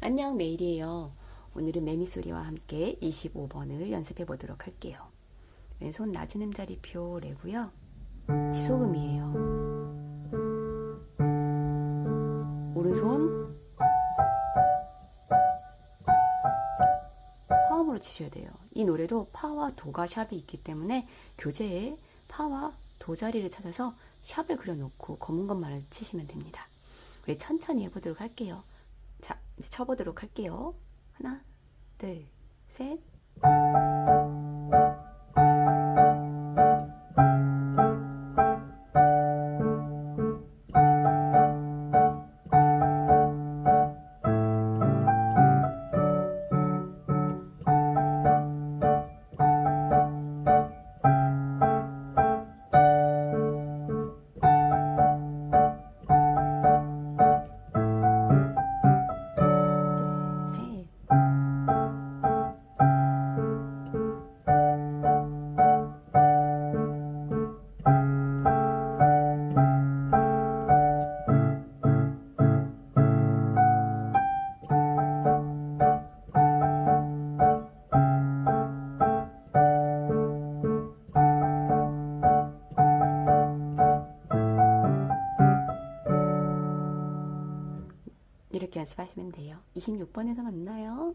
안녕 메일이에요. 오늘은 매미 소리와 함께 25번을 연습해 보도록 할게요. 왼손 낮은 음자리표 레고요. 지소음이에요. 오른손 화음으로 치셔야 돼요. 이 노래도 파와 도가 샵이 있기 때문에 교재에 파와 도 자리를 찾아서 샵을 그려놓고 검은 것만을 치시면 됩니다. 우리 천천히 해보도록 할게요. 자, 이제 쳐보도록 할게요. 하나, 둘, 셋. 이렇게 연습하시면 돼요. 26번에서 만나요.